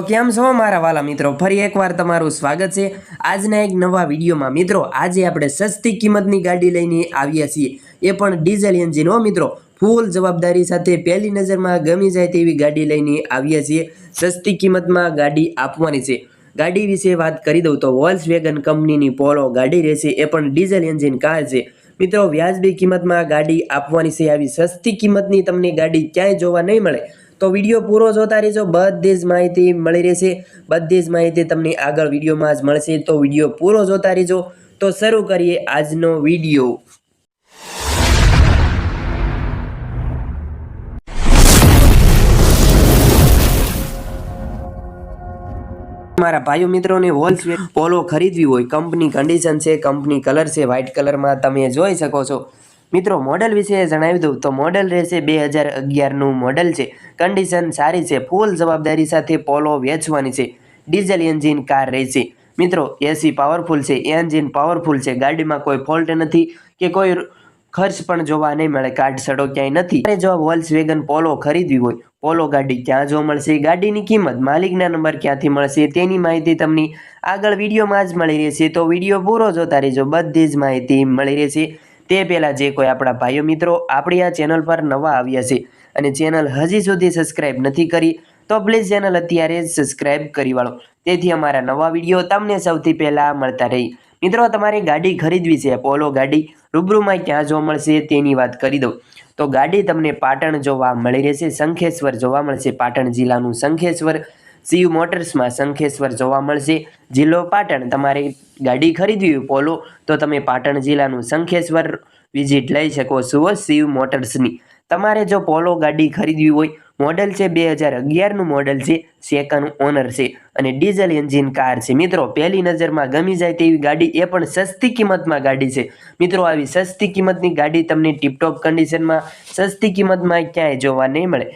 તો કેમ છો? મારા વાલા મિત્રો, ફરી એકવાર તમારું સ્વાગત છે. આજના એક નવા વિડીયોમાં મિત્રો, આજે આપણે સસ્તી કિંમતની ગાડી લઈને આવ્યા છીએ. એ પણ ડીઝલ એન્જિન. હો મિત્રો, ફૂલ જવાબદારી સાથે પહેલી નજરમાં ગમી જાય તેવી ગાડી લઈને આવ્યા છીએ. સસ્તી કિંમતમાં ગાડી આપવાની છે. ગાડી વિશે વાત કરી દઉં તો વોલ્સ વેગન કંપનીની પોલો ગાડી રહેશે. એ પણ ડીઝલ એન્જિન કાર છે. મિત્રો, વ્યાજબી કિંમતમાં ગાડી આપવાની છે. આવી સસ્તી કિંમતની તમને ગાડી ક્યાંય જોવા નહીં મળે. તો વીડિયો પૂરો જોતા રહેજો. બધી જ માહિતી મળી રહેશે. બધી જ માહિતી તમને આગળ વિડીયોમાં જ મળશે. તો વીડિયો પૂરો જોતા રહેજો. તો શરૂ કરીએ આજનો વીડિયો. મારા ભાઈઓ મિત્રોને હોલ્સ પોલો ખરીદવી હોય કંપની કન્ડિશન છે કંપની કલર છે વ્હાઇટ કલરમાં તમે જોઈ શકો છો. મિત્રો મોડલ વિશે જણાવી દઉં. તો મોડલ રહેશે બે હજાર અગિયારનું મોડલ છે. કન્ડિશન સારી છે. ફૂલ જવાબદારી સાથે પોલો વેચવાની છે. ડીઝલ એન્જિન કાર રહેશે. મિત્રો એસી પાવરફુલ છે. એન્જિન પાવરફુલ છે. ગાડીમાં કોઈ ફોલ્ટ નથી કે કોઈ ખર્ચ પણ જોવા નહીં મળે. કાટ સડો ક્યાંય નથી. જો વોલ્સ વેગન પોલો ખરીદવી હોય પોલો ગાડી ક્યાં જોવા મળશે? ગાડીની કિંમત, માલિકના નંબર ક્યાંથી મળશે? તેની માહિતી તમને આગળ વિડીયોમાં જ મળી રહેશે. તો વીડિયો પૂરો જોતા રહેજો. બધી જ માહિતી મળી રહેશે. તે પહેલાં જે કોઈ આપણા ભાઈઓ મિત્રો આપણી આ ચેનલ પર નવા આવ્યા છે અને ચેનલ હજી સુધી સબસ્ક્રાઈબ નથી કરી, તો પ્લીઝ ચેનલ અત્યારે સબસ્ક્રાઈબ કરી વાળો. તેથી અમારા નવા વીડિયો તમને સૌથી પહેલાં મળતા રહી. મિત્રો, તમારે ગાડી ખરીદવી છે પોલો ગાડી. રૂબરૂમાં ક્યાં જોવા મળશે તેની વાત કરી દઉં. તો ગાડી તમને પાટણ જોવા મળી રહેશે, શંખેશ્વર જોવા મળશે, પાટણ જિલ્લાનું શંખેશ્વર. સીયુ મોટર્સમાં શંખેશ્વર જોવા મળશે. જિલ્લો પાટણ, તમારે ગાડી ખરીદવી પોલો તો તમે પાટણ જિલ્લાનું શંખેશ્વર વિઝિટ લઈ શકો છો સીયુ મોટર્સની તમારે જો પોલો ગાડી ખરીદવી હોય મોડલ છે બે હજાર અગિયારનું મોડલ છે સેકન્ડ ઓનર છે અને ડીઝલ એન્જિન કાર છે. મિત્રો, પહેલી નજરમાં ગમી જાય તેવી ગાડી એ પણ સસ્તી કિંમતમાં ગાડી છે. મિત્રો, આવી સસ્તી કિંમતની ગાડી તમને ટીપટોપ કન્ડિશનમાં સસ્તી કિંમતમાં ક્યાંય જોવા નહીં મળે.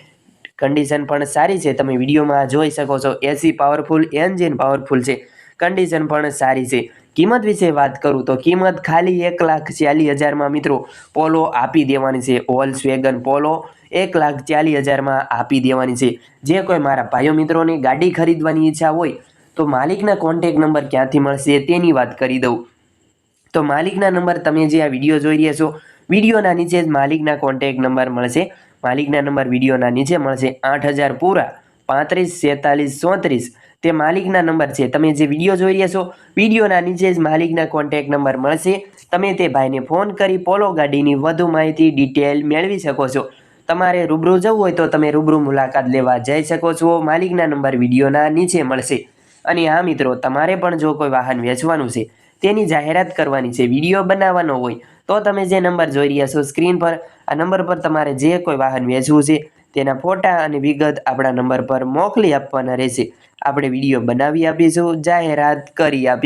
કન્ડિશન પણ સારી છે. તમે વિડીયોમાં જોઈ શકો છો. એસી પાવરફુલ એન્જિન પાવરફુલ છે. કન્ડિશન પણ સારી છે. કિંમત વિશે વાત કરું તો કિંમત ખાલી એક લાખ ચાલીસ હજારમાં મિત્રો પોલો આપી દેવાની છે. ઓલ્સ વેગન પોલો એક લાખ ચાલીસ હજારમાં આપી દેવાની છે. જે કોઈ મારા ભાઈઓ મિત્રોને ગાડી ખરીદવાની ઈચ્છા હોય તો માલિકના કોન્ટેક નંબર ક્યાંથી મળશે તેની વાત કરી દઉં. તો માલિકના નંબર તમે જે આ વીડિયો જોઈ રહ્યા છો, વિડીયોના નીચે જ માલિકના કોન્ટેક નંબર મળશે. માલિકના નંબર વિડીયોના નીચે મળશે આઠ હજાર પૂરા, પાંત્રીસ છેતાલીસ ચોત્રીસ. તે માલિકના નંબર છે. તમે જે વીડિયો જોઈ રહ્યા છો, વિડીયોના નીચે જ માલિકના કોન્ટેક નંબર મળશે. તમે તે ભાઈને ફોન કરી પોલો ગાડીની વધુ માહિતી ડિટેલ મેળવી શકો છો. તમારે રૂબરૂ જવું હોય તો તમે રૂબરૂ મુલાકાત લેવા જઈ શકો છો. માલિકના નંબર વિડીયોના નીચે મળશે. અને હા મિત્રો, તમારે પણ જો કોઈ વાહન વેચવાનું છે તેની જાહેરાત કરવાની છે, વીડિયો બનાવવાનો હોય, તો તમે જે નંબર જોઈ રહ્યા છો સ્ક્રીન પર, આ નંબર પર તમારે જે કોઈ વાહન વેચવું છે, તેના ફોટા અને વિગત આપણા નંબર પર મોકલી આપવાના રહેશે. આપણે વીડિયો બનાવી આપીશું, જાહેરાત કરી આપીશું.